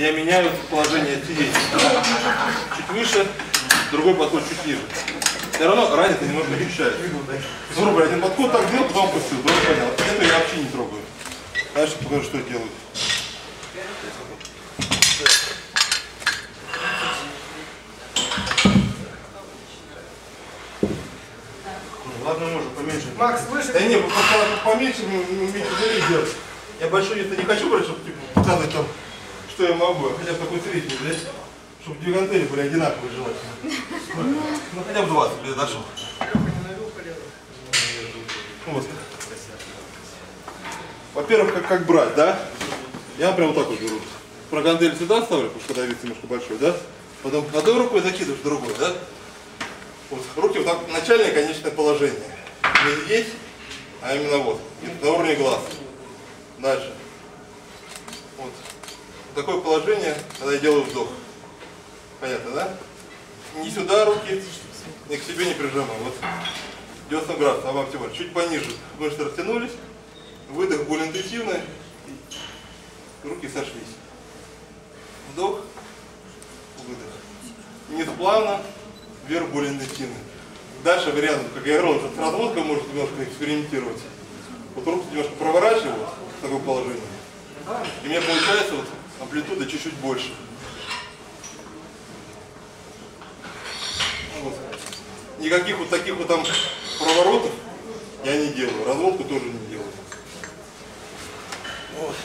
я меняю положение сидеть. Чуть выше, другой подход чуть ниже. Все равно разница немножко ощущается. Грубо один подход так сделал, потом опустил, тоже понял. Это я вообще не трогаю. Дальше покажу, что я делаю. Ладно, можно поменьше. Макс, слышишь? Да не, просто поменьше мы уметь делать. Я большой это не хочу брать, чтобы типа, показать там, что я могу, хотя бы такой средний, блядь. Чтобы две гантели были одинаковые желательно. Ну хотя бы 20, блядь, дошел. Вот. Во-первых, как, как брать, да? Я прям вот так вот беру. Про гантель сюда ставлю, потому что давец немножко большой, да? Потом одной рукой закидываешь другой, да? Вот, руки вот так, начальное конечное положение. Не здесь, а именно вот, на уровне глаз. Дальше. Вот. Такое положение, когда я делаю вдох. Понятно, да? Не сюда руки, ни к себе не прижимаю. Вот 90 градусов, а вам всего чуть пониже. Мышцы растянулись, выдох более интенсивный, руки сошлись. Вдох, выдох. Низ плавно, вверх более интенсивный. Дальше вариант, как я говорил, с разводкой может немножко экспериментировать. Вот руку немножко проворачиваю в такое положение. И у меня получается вот амплитуда чуть-чуть больше. Вот. Никаких вот таких вот там проворотов я не делаю. Разводку тоже не делаю. Вот.